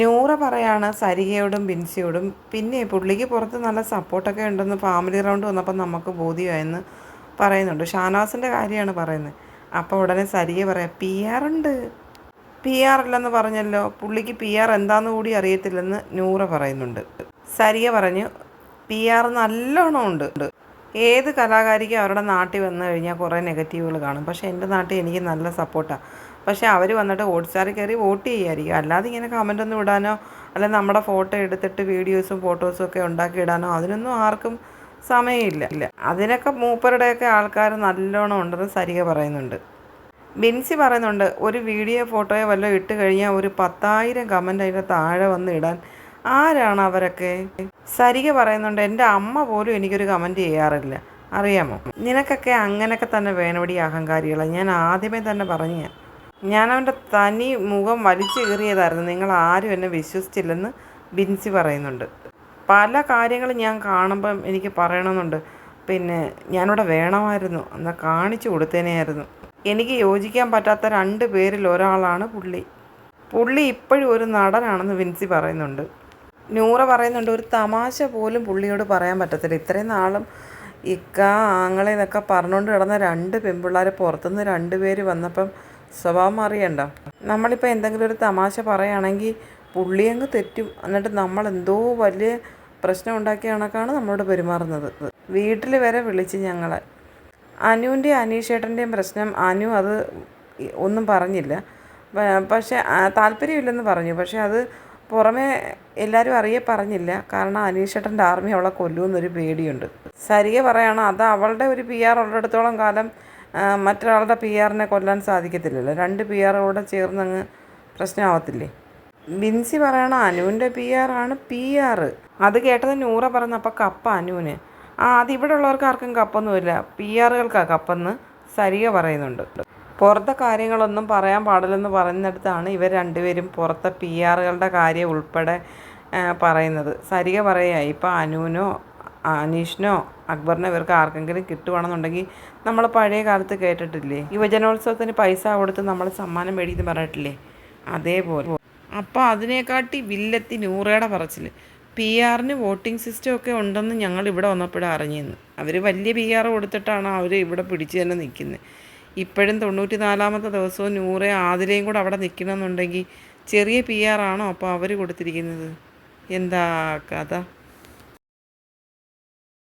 നൂറ പറയാണ് സരികയോടും ബിൻസിയോടും. പിന്നെ പുള്ളിക്ക് പുറത്ത് നല്ല സപ്പോർട്ടൊക്കെ ഉണ്ടെന്ന് ഫാമിലി റൗണ്ട് വന്നപ്പോൾ നമുക്ക് ബോധ്യമായെന്ന് പറയുന്നുണ്ട്. ഷാനവാസിന്റെ കാര്യമാണ് പറയുന്നത്. അപ്പോൾ ഉടനെ സരിക പറയാം പി ആർ ഉണ്ട്. പി ആർ ഇല്ലെന്ന് പറഞ്ഞല്ലോ. പുള്ളിക്ക് പി ആർ എന്താന്ന് കൂടി അറിയത്തില്ലെന്ന് നൂറ പറയുന്നുണ്ട്. സരിക പറഞ്ഞു പി ആർ നല്ലോണം ഉണ്ട്. ഏത് കലാകാരിക്കും അവരുടെ നാട്ടിൽ വന്നു കഴിഞ്ഞാൽ കുറേ നെഗറ്റീവുകൾ കാണും. പക്ഷേ എന്റെ നാട്ടിൽ എനിക്ക് നല്ല സപ്പോർട്ടാണ് പക്ഷേ അവർ വന്നിട്ട് ഹോട്ട്സ്റ്റാറിൽ കയറി വോട്ട് ചെയ്യുമായിരിക്കും അല്ലാതെ ഇങ്ങനെ കമന്റ് ഒന്നും ഇടാനോ അല്ലെ നമ്മുടെ ഫോട്ടോ എടുത്തിട്ട് വീഡിയോസും ഫോട്ടോസും ഒക്കെ ഉണ്ടാക്കി ഇടാനോ അതിനൊന്നും ആർക്കും സമയമില്ല. ഇല്ല. അതിനൊക്കെ മൂപ്പരുടെയൊക്കെ ആൾക്കാർ നല്ലോണം ഉണ്ടെന്ന് സരിക പറയുന്നുണ്ട്. ബിൻസി പറയുന്നുണ്ട് ഒരു വീഡിയോ ഫോട്ടോയോ വല്ലതും ഇട്ട് കഴിഞ്ഞാൽ ഒരു പത്തായിരം കമന്റ് അതിന്റെ താഴെ വന്ന് ഇടാൻ. ആരാണ് അവരൊക്കെ? സരിക പറയുന്നുണ്ട് എന്റെ അമ്മ പോലും എനിക്കൊരു കമന്റ് ചെയ്യാറില്ല. അറിയാമോ? നിനക്കൊക്കെ അങ്ങനെയൊക്കെ തന്നെ വേണപടി അഹങ്കാരികളാണ് ഞാൻ ആദ്യമേ തന്നെ പറഞ്ഞു ഞാൻ അവന്റെ തനി മുഖം വലിച്ചു കീറിയതായിരുന്നു. നിങ്ങൾ ആരും എന്നെ വിശ്വസിച്ചില്ലെന്ന് ബിൻസി പറയുന്നുണ്ട്. പല കാര്യങ്ങളും ഞാൻ കാണുമ്പം എനിക്ക് പറയണമെന്നുണ്ട്. പിന്നെ ഞാനിവിടെ വേണമായിരുന്നു. എന്നാൽ കാണിച്ചു കൊടുത്തേനെയായിരുന്നു. എനിക്ക് യോജിക്കാൻ പറ്റാത്ത രണ്ട് പേരിൽ ഒരാളാണ് പുള്ളി. പുള്ളി ഇപ്പോഴും ഒരു നടനാണെന്ന് വിൻസി പറയുന്നുണ്ട്. നൂറ പറയുന്നുണ്ട് ഒരു തമാശ പോലും പുള്ളിയോട് പറയാൻ പറ്റത്തില്ല. ഇത്രയും നാളും ഇക്ക ആങ്ങളെന്നൊക്കെ പറഞ്ഞുകൊണ്ട് കിടന്ന രണ്ട് പെൺപിള്ളേർ പുറത്തുനിന്ന് രണ്ട് പേര് വന്നപ്പം സ്വഭാവം അറിയണ്ട നമ്മളിപ്പോൾ എന്തെങ്കിലും ഒരു തമാശ പറയുകയാണെങ്കിൽ പുള്ളി അങ്ങ് തെറ്റും. എന്നിട്ട് നമ്മൾ എന്തോ വലിയ പ്രശ്നം ഉണ്ടാക്കിയ കണക്കാണ് നമ്മളോട് പെരുമാറുന്നത്. വീട്ടിൽ വരെ വിളിച്ച് ഞങ്ങളെ. അനുവിന്റെയും അനീഷേട്ടന്റെയും പ്രശ്നം അനു അത് ഒന്നും പറഞ്ഞില്ല. പക്ഷേ താല്പര്യമില്ലെന്ന് പറഞ്ഞു. പക്ഷേ അത് പുറമേ എല്ലാവരും അറിയെ പറഞ്ഞില്ല. കാരണം അനീഷേട്ടന്റെ ആർമി അവളെ കൊല്ലുമെന്നൊരു പേടിയുണ്ട്. സരിക പറയണം അത് അവളുടെ ഒരു പി ആർ ഉള്ളിടത്തോളം കാലം മറ്റൊരാളുടെ പി ആറിനെ കൊല്ലാൻ സാധിക്കത്തില്ലല്ലോ. രണ്ട് പി ആർ കൂടെ ചേർന്നങ്ങ് പ്രശ്നമാവത്തില്ലേ? ബിൻസി പറയണ അനുവിന്റെ പി ആർ ആണ് പി ആർ അത് കേട്ടത് നൂറ പറഞ്ഞ അപ്പം കപ്പ അനുവിന്? ആ അത് ഇവിടെ ഉള്ളവർക്ക് ആർക്കും കപ്പൊന്നുമില്ല പി ആറുകൾക്കാണ് കപ്പെന്ന് സരിക പറയുന്നുണ്ട്. പുറത്തെ കാര്യങ്ങളൊന്നും പറയാൻ പാടില്ലെന്ന് പറയുന്നിടത്താണ് ഇവർ രണ്ടുപേരും പുറത്തെ പി ആറുകളുടെ കാര്യം ഉൾപ്പെടെ പറയുന്നത്. സരിക പറയുക ഇപ്പം അനുവിനോ അനീഷിനോ അക്ബറിനോ ഇവർക്ക് ആർക്കെങ്കിലും കിട്ടുവാണെന്നുണ്ടെങ്കിൽ നമ്മൾ പഴയ കാലത്ത് കേട്ടിട്ടില്ലേ? യുവജനോത്സവത്തിന് പൈസ കൊടുത്ത് നമ്മൾ സമ്മാനം മേടിക്കുന്നു പറഞ്ഞിട്ടില്ലേ? അതേപോലെ. അപ്പോൾ അതിനെക്കാട്ടി വില്ലത്തി നൂറയുടെ പറച്ചിൽ പി ആറിന് വോട്ടിംഗ് സിസ്റ്റം ഒക്കെ ഉണ്ടെന്ന് ഞങ്ങൾ ഇവിടെ വന്നപ്പോഴാണ് അറിഞ്ഞിരുന്നു അവർ വലിയ പി ആർ കൊടുത്തിട്ടാണ് അവർ ഇവിടെ പിടിച്ചു തന്നെ നിൽക്കുന്നത് ഇപ്പോഴും തൊണ്ണൂറ്റി നാലാമത്തെ ദിവസവും നൂറെ ആതിരയും കൂടെ അവിടെ നിൽക്കണമെന്നുണ്ടെങ്കിൽ ചെറിയ പി ആർ ആണോ അപ്പോൾ അവർ കൊടുത്തിരിക്കുന്നത്? എന്താ കഥ?